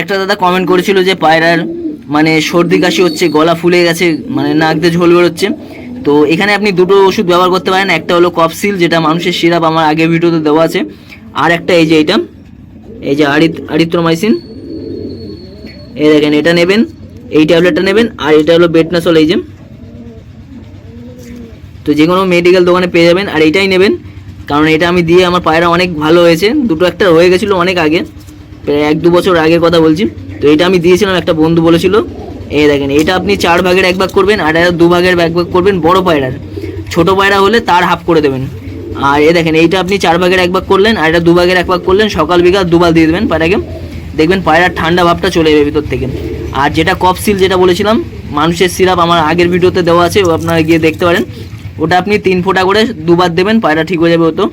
একটা দাদা কমেন্ট করেছিল যে পায়রার মানে সর্দি কাশি হচ্ছে, গলা ফুলে গেছে মানে নাক দিয়ে ঝোল বেরোচ্ছে। তো এখানে আপনি দুটো ওষুধ ব্যবহার করতে পারেন, একটা হলো কফসিল যেটা মানুষের সিরাপ আমার আগের ভিডিওতে দেওয়া আছে, আর একটা এই যে এইটা এই যে আরিত, আরিত্রোমাইসিন। এই দেখেন, এটা নেবেন, এই ট্যাবলেটটা নেবেন, আর এটা হলো বেটনাসল, এই যে। তো যে কোনো মেডিকেল দোকানে পেয়ে যাবেন, আর এটাই নেবেন, কারণ এটা আমি দিয়ে আমার পায়রা অনেক ভালো হয়েছে, দুটো একটা হয়ে গেছিল অনেক আগে। প্রায় এক দু বছর আগের কথা বলছি। তো এটা আমি দিয়েছিলাম, একটা বন্ধু বলেছিল। এই দেখেন, এটা আপনি চার ভাগের এক ভাগ করবেন, আর দু ভাগের এক ভাগ করবেন বড় পায়রার। ছোট পায়রা হলে তার হাফ করে দেবেন। আর এ দেখেন, এইটা আপনি চার ভাগের এক ভাগ করলেন, আর এটা দু ভাগের এক ভাগ করলেন, সকাল বিকাল দুবার দিয়ে দেবেন পায়রাকে। দেখবেন পায়রার ঠান্ডা ভাবটা চলে যাবে ভিতর থেকে। আর যেটা কফ সিল যেটা বলেছিলাম, মানুষের সিরাপ আমার আগের ভিডিওতে দেওয়া আছে আপনারা গিয়ে দেখতে পারেন। ওটা আপনি তিন ফোঁটা করে দুবার দেবেন, পায়রা ঠিক হয়ে যাবে ওতো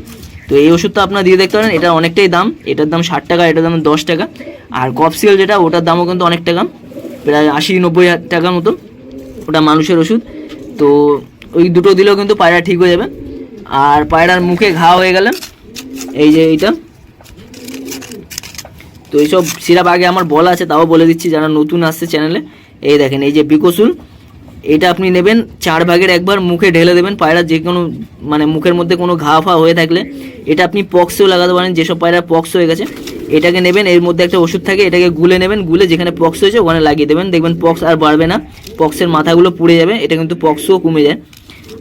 তো এই ওষুধটা আপনারা দিয়ে দেখতে পারেন, এটা অনেকটাই দাম। এটার দাম ষাট টাকা, এটার দাম দশ টাকা। আর কপসিল যেটা, ওটার দামও কিন্তু অনেক টাকা। প্রায় আশি নব্বই টাকার মতো। ওটা মানুষের ওষুধ। তো ওই দুটো দিলেও কিন্তু পায়রা ঠিক হয়ে যাবে। আর পায়রার মুখে ঘা হয়ে গেলে, এই যে এইটা। তো এইসব সিরাপ আগে আমার বলা আছে, তাও বলে দিচ্ছি, যারা নতুন আসছে চ্যানেলে এই দেখেন, এই যে বিকসুল এটা আপনি নেবেন, চার ভাগের একবার মুখে ঢেলে দেবেন পায়রা, যে কোনো মানে মুখের মধ্যে কোনো ঘা ফা হয়ে থাকলে। এটা আপনি পক্সেও লাগাতে পারেন, যেসব পায়রা পক্স হয়ে গেছে। এটাকে নেবেন, এর মধ্যে একটা ওষুধ থাকে, এটাকে গুলে নেবেন, গুলে যেখানে পক্স হয়েছে ওখানে লাগিয়ে দেবেন। দেখবেন পক্স আর বাড়বে না, পক্সের মাথাগুলো পুড়ে যাবে, এটা কিন্তু পক্সও কমে যায়।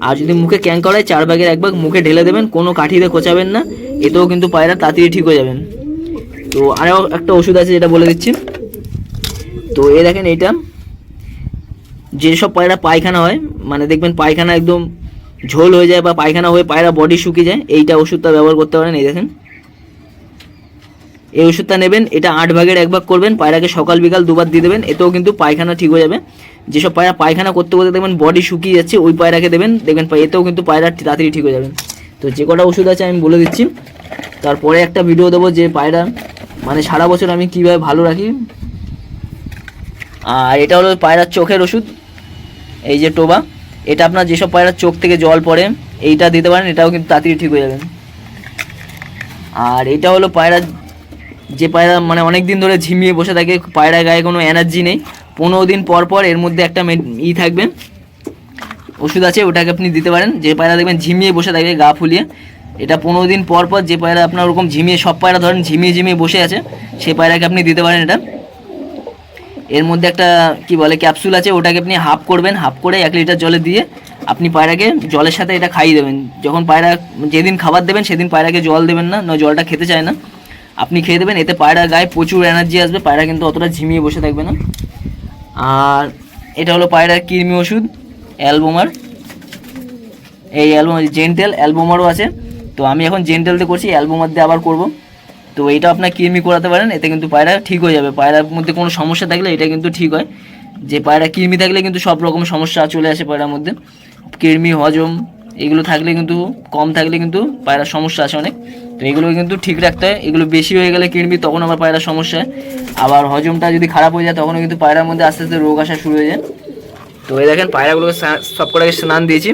আর যদি মুখে ক্যাং করায় চার ভাগের এক ভাগ মুখে ঢেলে দেবেন, কোনো কাঠিতে খোঁচাবেন না, এতেও কিন্তু পায়রা তাড়াতাড়ি ঠিক হয়ে যাবেন। তো আরও একটা ওষুধ আছে যেটা বলে দিচ্ছি। তো এ দেখেন এইটা। যেসব পায়রা পায়খানা হয় মানে দেখবেন পায়খানা একদম ঝোল হয়ে যায় বা পায়খানা হয়ে পায়রা বডি শুকিয়ে যায়, এইটা ওষুধটা ব্যবহার করতে পারেন, এই দেখেন। এই ওষুধটা নেবেন, এটা আট ভাগের এক ভাগ করবেন, পায়রাকে সকাল বিকাল দুবার দিয়ে দেবেন, এতেও কিন্তু পায়খানা ঠিক হয়ে যাবে। যেসব পায়রা পায়খানা করতে করতে দেখবেন বডি শুকিয়ে যাচ্ছে, ওই পায়রাকে দেবেন, দেখবেন এতেও কিন্তু পায়রা তাড়াতাড়ি ঠিক হয়ে যাবে। তো যে কটা ওষুধ আছে আমি বলে দিচ্ছি। তারপরে একটা ভিডিও দেবো যে পায়রা মানে সারা বছর আমি কীভাবে ভালো রাখি। আর এটা হলো পায়রার চোখের ওষুধ। এই যে টোবা, এটা আপনার যেসব পায়রার চোখ থেকে জল পড়ে, এইটা দিতে পারেন, এটাও কিন্তু তাড়াতাড়ি ঠিক হয়ে যাবেন আর এটা হলো পায়রা, যে পায়রা মানে অনেক দিন ধরে ঝিমিয়ে বসে থাকে পায়রা গায়ে কোনো এনার্জি নেই। পনেরো দিন পর পর এর মধ্যে একটা ই থাকবে, ওষুধ আছে, ওটাকে আপনি দিতে পারেন। যে পায়রা দেখবেন ঝিমিয়ে বসে থাকে, গা ফুলিয়ে। এটা পনেরো দিন পর পর যে পায়রা আপনার ওরকম ঝিমিয়ে, সব পায়রা ধরেন ঝিমিয়ে ঝিমিয়ে বসে আছে সেই পায়রাকে আপনি দিতে পারেন এটা। এর মধ্যে একটা, কি বলে ক্যাপসুল আছে, ওটাকে আপনি হাফ করবেন হাফ করে এক লিটার জলে দিয়ে আপনি পায়রাকে জলের সাথে এটা খাইয়ে দেবেন। যখন পায়রা যেদিন খাবার দেবেন, সেদিন পায়রাকে জল দেবেন না না জলটা খেতে চায় না। আপনি খেয়ে দেবেন, এতে পায়রার গায়ে প্রচুর এনার্জি আসবে, পায়রা কিন্তু অতটা ঝিমিয়ে বসে থাকবে না। আর এটা হলো পায়রার কৃমি ওষুধ, অ্যালবোমার। এই অ্যালবম জেন্টেল, অ্যালবোমারও আছে। তো আমি এখন জেন্টেল দিয়ে করছি, অ্যালবোমার দিয়ে আবার করব। তো এইটা আপনার কৃমি করাতে পারেন, এতে কিন্তু পায়রা ঠিক হয়ে যাবে। পায়রার মধ্যে কোনো সমস্যা থাকলে এটা কিন্তু ঠিক হয়। যে পায়রা কৃমি থাকলে কিন্তু সব রকম সমস্যা চলে আসে পায়রার মধ্যে। কৃমি, হজম, এগুলো থাকলে কিন্তু, কম থাকলে কিন্তু পায়রার সমস্যা আছে অনেক। তো এগুলো কিন্তু ঠিক রাখতে হয়। এগুলো বেশি হয়ে গেলে কৃমি, তখন আবার পায়রার সমস্যা। আবার হজমটা যদি খারাপ হয়ে যায়, তখনও কিন্তু পায়রার মধ্যে আস্তে আস্তে রোগ আসা শুরু হয়ে যায়। তো এই দেখেন, পায়রাগুলোকে সব কটাকে স্নান দিয়েছি।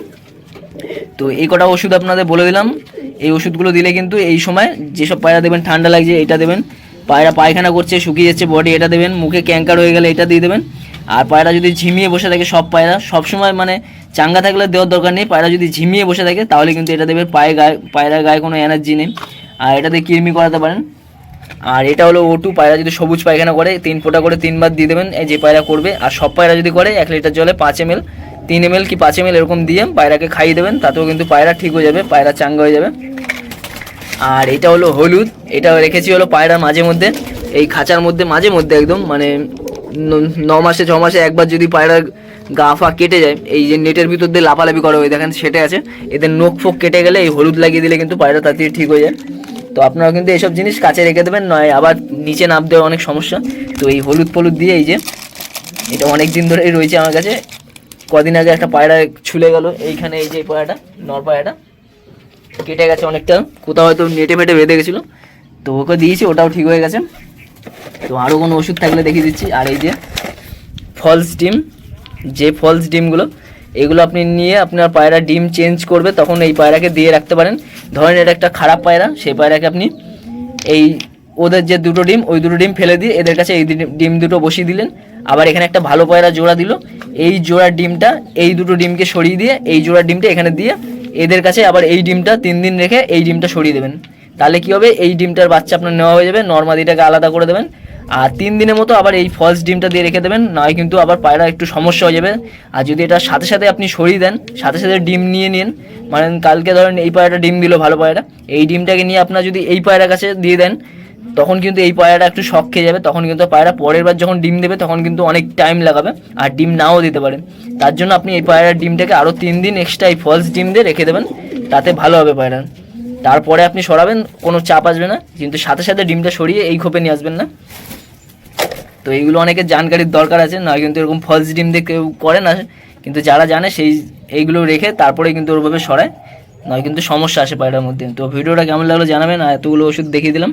তো এই কটা ওষুধ আপনাদের বলে দিলাম। এই ওষুধগুলো দিলে কিন্তু এই সময় যেসব পায়রা দেবেন, ঠান্ডা লাগছে, এটা দেবেন। পায়রা পায়খানা করছে, শুকিয়ে যাচ্ছে বডি এটা দেবেন। মুখে ক্যাঙ্কার হয়ে গেলে এটা দিয়ে দেবেন। আর পায়রা যদি ঝিমিয়ে বসে থাকে, সব পায়রা, সব সময় মানে চাঙ্গা থাকলে দেওয়ার দরকার নেই। পায়রা যদি ঝিমিয়ে বসে থাকে, তাহলে কিন্তু এটা দেবেন পায়ে গায়ে, পায়রার গায়ে কোনো এনার্জি নেই। আর এটাতে কৃমি করাতে পারেন। আর এটা হলো ওটু পায়রা যদি সবুজ পায়খানা করে, তিন ফোঁটা করে তিনবার দিয়ে দেবেন, এই যে পায়রা করবে। আর সব পায়রা যদি করে, এক লিটার জলে পাঁচ এম তিন এম কি পাঁচ এম এল এরকম দিয়ে পায়রাকে খাইয়ে দেবেন, তাতেও কিন্তু পায়রা ঠিক হয়ে যাবে, পায়রা চাঙ্গা হয়ে যাবে। আর এটা হলো হলুদ এটা রেখেছি হলো পায়রার মাঝে মধ্যে। এই খাঁচার মধ্যে, মাঝে মধ্যে একদম মানে ন- মাসে, ছ মাসে একবার যদি পায়রার গা ফা কেটে যায়, এই যে নেটের ভিতর দিয়ে লাফালাফি করে ওই দেখেন সেটে আছে, এদের নোখ ফোক কেটে গেলে এই হলুদ লাগিয়ে দিলে কিন্তু পায়রা তাড়াতাড়ি ঠিক হয়ে যায়। তো আপনারা কিন্তু এইসব জিনিস কাছে রেখে দেবেন, নয় আবার নিচে দেওয়ার অনেক সমস্যা। তো এই হলুদ ফলুদ দিয়ে এই যে, এটা অনেক দিন ধরেই রয়েছে আমার কাছে। কদিন আগে একটা পায়রা ছুলে গেল, এইখানে এই যে পায়রাটা, নর পায়রাটা। কেটে গেছে অনেকটা। কোথাও হয়তো নেটে মেটে বেঁধে গেছিল। তো ওকে দিয়েছি, ওটাও ঠিক হয়ে গেছে। তো আরও কোনো ওষুধ থাকলে দেখিয়ে দিচ্ছি। আর এই যে ফলস ডিম, যে ফলস ডিমগুলো, এগুলো আপনি নিয়ে আপনার পায়রা ডিম চেঞ্জ করবে, তখন এই পায়রাকে দিয়ে রাখতে পারেন। ধরেন এটা একটা খারাপ পায়রা, সেই পায়রাকে আপনি এই ওদের যে দুটো ডিম, ওই দুটো ডিম ফেলে দিয়ে এদের কাছে এই ডিম- দুটো বসিয়ে দিলেন। আবার এখানে একটা ভালো পায়রা জোড়া দিল। এই জোড়ার ডিমটা এই দুটো ডিমকে সরিয়ে দিয়ে, এই জোড়ার ডিমটা এখানে দিয়ে এদের কাছে আবার এই ডিমটা তিন দিন রেখে এই ডিমটা সরিয়ে দেবেন। তাহলে কি হবে? এই ডিমটার বাচ্চা আপনার নেওয়া হয়ে যাবে নর্মাদিটাকে আলাদা করে দেবেন। আর তিন দিনের মতো আবার এই ফলস ডিমটা দিয়ে রেখে দেবেন, নয় কিন্তু আবার পায়রা একটু সমস্যা হয়ে যাবে। আর যদি এটা সাথে সাথে আপনি সরিয়ে দেন, সাথে সাথে ডিম নিয়ে নিন মানে কালকে ধরেন এই পায়রাটা ডিম দিল ভালো পায়রা, এই ডিমটাকে নিয়ে আপনার যদি এই পায়রার কাছে দিয়ে দেন তখন কিন্তু এই পায়রাটা একটু শখ খেয়ে যাবে, তখন কিন্তু পায়রা পরের বার যখন ডিম দেবে, তখন কিন্তু অনেক টাইম লাগাবে, আর ডিম নাও দিতে পারে। তার জন্য আপনি এই পায়রার ডিমটাকে আরও তিন দিন এক্সট্রা এই ফলস ডিম দিয়ে রেখে দেবেন, তাতে ভালো হবে পায়রা। তারপরে আপনি সরাবেন, কোনো চাপ আসবে না, কিন্তু সাথে সাথে ডিমটা সরিয়ে এই খোপে নিয়ে আসবেন না। তো এইগুলো অনেকের জানকারির দরকার আছে নয় কিন্তু এরকম ফলস ডিম দিয়ে কেউ করে না, কিন্তু যারা জানে সেই এইগুলো রেখে তারপরে কিন্তু ওরভাবে সরায় নয় কিন্তু সমস্যা আসে পায়রার মধ্যে। তো ভিডিওটা কেমন লাগল জানাবেন, আর এতগুলো ওষুধ দেখিয়ে দিলাম।